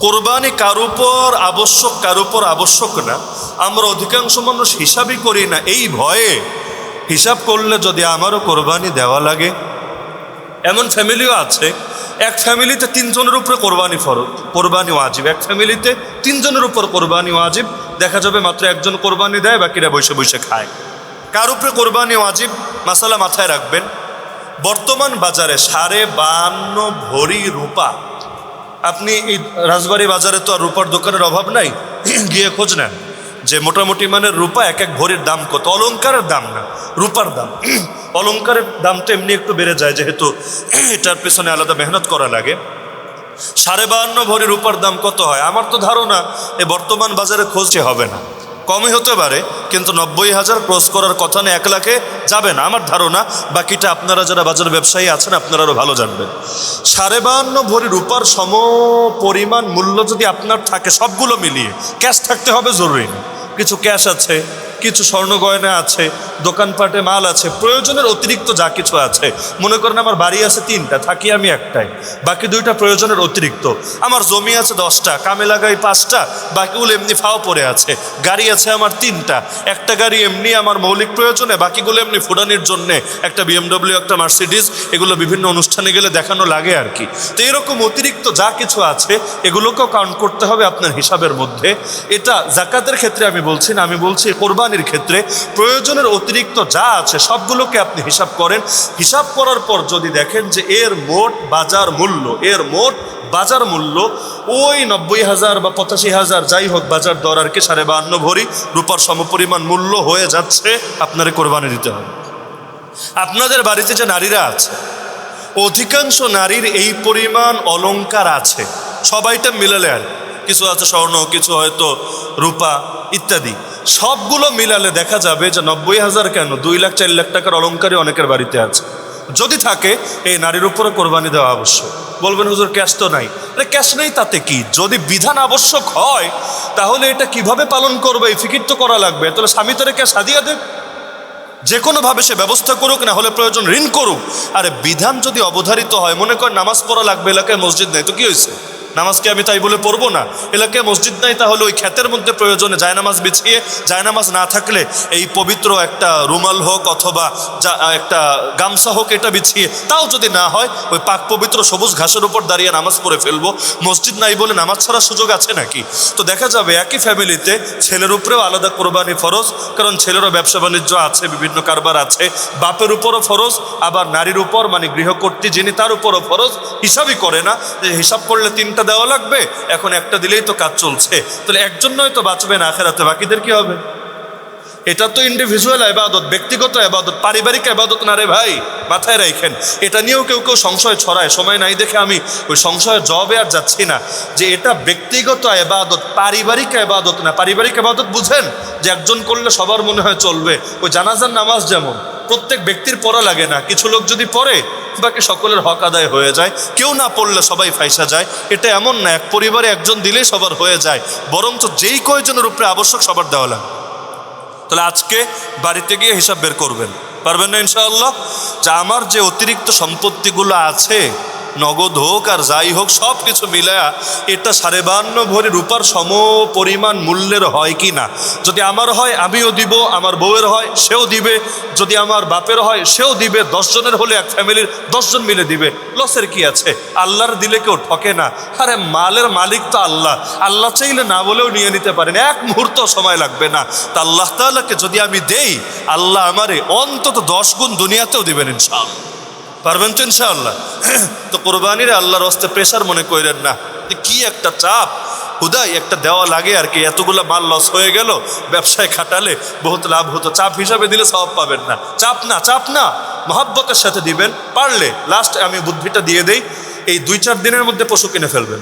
কোরবানি কার উপর আবশ্যক, কার উপর আবশ্যক না? আমরা অধিকাংশ মানুষ হিসাবই করি না, এই ভয়ে। হিসাব করলে যদি আমারও কোরবানি দেওয়া লাগে। এমন ফ্যামিলিও আছে, এক ফ্যামিলিতে তিনজনের উপরে কোরবানি ফরজ, কোরবানি ওয়াজিব। এক ফ্যামিলিতে তিনজনের উপর কোরবানি ওয়াজিব, দেখা যাবে মাত্র একজন কোরবানি দেয়, বাকিরা বসে বসে খায়। কার উপরে কোরবানি ওয়াজিব? মাসালা মাথায় রাখবেন। বর্তমান বাজারে সাড়ে বান্ন ভরি রূপা আপনি এই রাজবাড়ি বাজারে তো আর রূপার দোকানের অভাব নাই, গিয়ে খোঁজ নেন যে মোটামুটি মানে রূপা এক এক ভরির দাম কত অলঙ্কারের দাম না, রূপার দাম। অলঙ্কারের দাম তো এমনি একটু বেড়ে যায়, যেহেতু এটার পেছনে আলাদা মেহনত করা লাগে। সাড়ে বাহান্ন ভরি রূপার দাম কত হয়? আমার তো ধারণা এ বর্তমান বাজারে খোঁজে হবে না। কমই হতে পারে, কিন্তু নব্বই হাজার ক্রস করার কথা না এক লাখে যাবে না, আমার ধারণা। বাকিটা আপনারা যারা বাজার ব্যবসায়ী আছেন, আপনারা আরও ভালো জানবেন। সাড়ে বাহান্ন ভরি রূপার সম পরিমাণ মূল্য যদি আপনার থাকে, সবগুলো মিলিয়ে। ক্যাশ থাকতে হবে জরুরি। কিছু ক্যাশ আছে কিছু স্বর্ণ গয়না আছে, দোকানপাটে মাল আছে, প্রয়োজনের অতিরিক্ত যা কিছু আছে। মনে করেন আমার বাড়ি আছে তিনটা, থাকি আমি একটাই। বাকি দুইটা প্রয়োজনের অতিরিক্ত। আমার জমি আছে দশটা, কামে লাগাই পাঁচটা বাকিগুলো এমনি ফাও পড়ে আছে। গাড়ি আছে আমার তিনটা, একটা গাড়ি এমনি আমার মৌলিক প্রয়োজনে বাকিগুলো এমনি ফুডানির জন্যে, একটা বিএমডব্লিউ, একটা মার্সিডিজ, এগুলো বিভিন্ন অনুষ্ঠানে গেলে দেখানো লাগে আর কি। তো এরকম অতিরিক্ত যা কিছু আছে, এগুলোকেও কাউন্ট করতে হবে আপনার হিসাবের মধ্যে। এটা জাকাতের ক্ষেত্রে আমি বলছি না, আমি বলছি কোরবানির ক্ষেত্রে প্রয়োজনের অতিরিক্ত যা আছে সবগুলোকে আপনি হিসাব করেন হিসাব করার পর যদি দেখেন যে এর মোট বাজার মূল্য, এর মোট বাজার মূল্য ওই নব্বই হাজার বা পঁচাশি হাজার যাই হোক বাজার দর আর কি, সাড়ে বাহান্ন ভরি রূপার সমপরিমাণ মূল্য হয়ে যাচ্ছে, আপনারে কোরবানি দিতে হবে আপনাদের বাড়িতে যে নারীরা আছে, অধিকাংশ নারীর এই পরিমাণ অলংকার আছে, সবাইটা মিলালে আর। কিছু আছে, স্বর্ণ, কিছু হয়তো রূপা ইত্যাদি। সবগুলো মিলালে দেখা যাবে যে নব্বই হাজার কেন? দুই লাখ, চার লাখ টাকার অলংকারই অনেকের বাড়িতে আছে। যদি থাকে, এই নারীর উপরে কোরবানি দেওয়া আবশ্যক। বলবেন, হুজুর ক্যাশ তো নাই। আরে ক্যাশ নেই তাতে কি? যদি বিধান আবশ্যক হয়, তাহলে এটা কীভাবে পালন করবে? এই ফিকির তো করা লাগবে। তাহলে স্বামী তোরে ক্যাশ হাদিয়া দেবে যে কোনোভাবে সে ব্যবস্থা করুক, না হলে প্রয়োজন ঋণ করুক। আরে, বিধান যদি অবধারিত হয়, মনে কর নামাজ পড়া লাগবে, এলাকায় মসজিদ নেই, তো কি হয়েছে নামাজকে আমি তাই বলে পড়ব না। এলাকায় মসজিদ নাই, তাহলে ওই ক্ষেতের মধ্যে প্রয়োজনে জায়নামাজ বিছিয়ে, জায়নামাজ না থাকলে এই পবিত্র একটা রুমাল হোক অথবা যা, একটা গামছা হোক এটা বিছিয়ে, তাও যদি না হয়, ওই পাক পবিত্র সবুজ ঘাসের উপর দাঁড়িয়ে নামাজ পড়ে ফেলব। মসজিদ নাই বলে নামাজ ছাড়ার সুযোগ আছে নাকি? তো দেখা যাবে একই ফ্যামিলিতে ছেলের উপরেও আলাদা কোরবানি ফরজ, কারণ ছেলেরও ব্যবসা বাণিজ্য আছে, বিভিন্ন কারবার আছে। বাপের উপরও ফরজ, আবার নারীর উপর মানে গৃহকর্ত্রী যিনি, তার উপরও ফরজ, হিসাবই করে না। হিসাব করলে তিনটা দেওয়া লাগবে। এখন একটা দিলেই তো কাজ চলছে। তাহলে একজন নয় তো বাঁচবে না, আখেরাতে বাকিদের কি হবে? এটা তো ইন্ডিভিজুয়াল আবাদত, ব্যক্তিগত আবাদত, পারিবারিক আবাদত না রে ভাই। মাথায় রাখেন এটা নিয়েও কেউ কেউ সংশয় ছড়ায়। সময় নাই দেখে আমি ওই সংশয়ের জবে আর যাচ্ছি না। যে এটা ব্যক্তিগত আবাদত, পারিবারিক আবাদত না। পারিবারিক আবাদত বুঝেন যে একজন করলে সবার মনে হয় চলবে। ওই জানাজার নামাজ যেমন, প্রত্যেক ব্যক্তির পড়া লাগে না। কিছু লোক যদি পড়ে বাকি সকলের হক আদায় হয়ে যায়। কেউ না পড়লে সবাই ফাইসা যায়। এটা এমন না, এক পরিবারে একজন দিলেই সবার হয়ে যায়। বরঞ্চ যেই কয়জনের উপরে আবশ্যক সবার দেওয়া লাগে। তাহলে আজকে বাড়িতে গিয়ে হিসাব বের করবেন। পারবেন না ইনশাআল্লাহ? যে আমার যে অতিরিক্ত সম্পত্তিগুলো আছে নগদ হোক আর যাই হোক সব কিছু মিলায়া এটা সাড়ে বান্ন ভরি রূপার সম পরিমাণ মূল্যের হয় কি না? যদি আমার হয়, আমিও দিব, আমার বউয়ের হয়, সেও দিবে। যদি আমার বাপের হয়, সেও দিবে। দশজনের হলে এক ফ্যামিলির দশজন মিলে দিবে। লসের কি আছে? আল্লাহর দিলে কেউ ঠকে না। আরে মালের মালিক তো আল্লাহ। আল্লাহ চাইলে না বলেও নিয়ে নিতে পারেন। এক মুহূর্ত সময় লাগবে না। তা আল্লাহ তাআলাকে যদি আমি দেই, আল্লাহ আমারে অন্তত দশ গুণ দুনিয়াতেও দিবেন ইনশাআল্লাহ। পারবেন তো ইনশাআল্লাহ। তো কোরবানির আল্লাহর হস্তে প্রেশার মনে করেন না। কি একটা চাপ? হুদাই, একটা দেওয়া লাগে আর কি, এতগুলো মাল লস হয়ে গেল, ব্যবসায় খাটালে বহুত লাভ হতো। চাপ হিসাবে দিলে সব পাবেন না। চাপ না চাপ না। মহাব্বতের সাথে দিবেন, পারলে লাস্ট আমি বুদ্ধিটা দিয়ে দেই, এই দুই চার দিনের মধ্যে পশু কিনে ফেলবেন।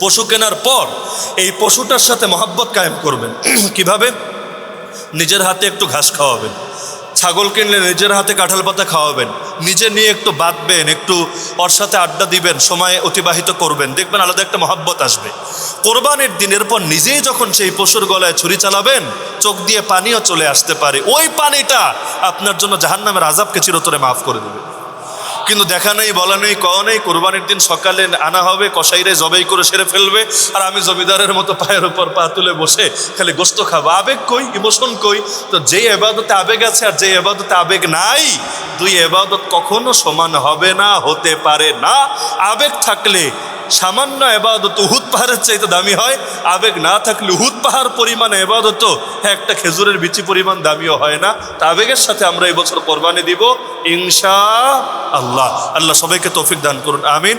পশু কেনার পর এই পশুটার সাথে মহাব্বত কায়েম করবেন। কীভাবে? নিজের হাতে একটু ঘাস খাওয়াবেন। ছাগল কিনলে নিজের হাতে কাঁঠাল পাতা খাওয়াবেন, নিজে নিয়ে একটু বাঁধবেন, একটু ওর সাথে আড্ডা দিবেন, সময় অতিবাহিত করবেন, দেখবেন আলাদা একটা মহাব্বত আসবে। কোরবানের দিনের পর নিজেই যখন সেই পশুর গলায় ছুরি চালাবেন, চোখ দিয়ে পানিও চলে আসতে পারে। ওই পানিটা আপনার জন্য জাহান্নামের আজাবকে চিরতরে মাফ করে দেবে। কিন্তু দেখা নেই, বলা নেই, কওয়া নেই। কোরবানির দিন সকালে আনা হবে কষাইরে জবাই করে সেরে ফেলবে। আর আমি জমিদারের মতো পায়ের উপর পা তুলে বসে খালি গোস্ত খাব। আবেগ কই? ইমোশন কই? তো যে এবাদতে আবেগ আছে আর যে এবাদতে আবেগ নাই, দুই এবাদত কখনো সমান হবে না, হতে পারে না। আবেগ থাকলে সামান্য এবাদত উহুদ পাহাড়ের চাইতে দামি হয়। আবেগ না থাকলে উহুদ পাহাড় পরিমাণ এবাদত, একটা খেজুরের বিচি পরিমাণ দামিও হয় না। তা আবেগের সাথে আমরা এবছর বছর কোরবানি দিব, ইনশা আল্লাহ। আল্লাহ সবাইকে তৌফিক দান করুন, আমিন।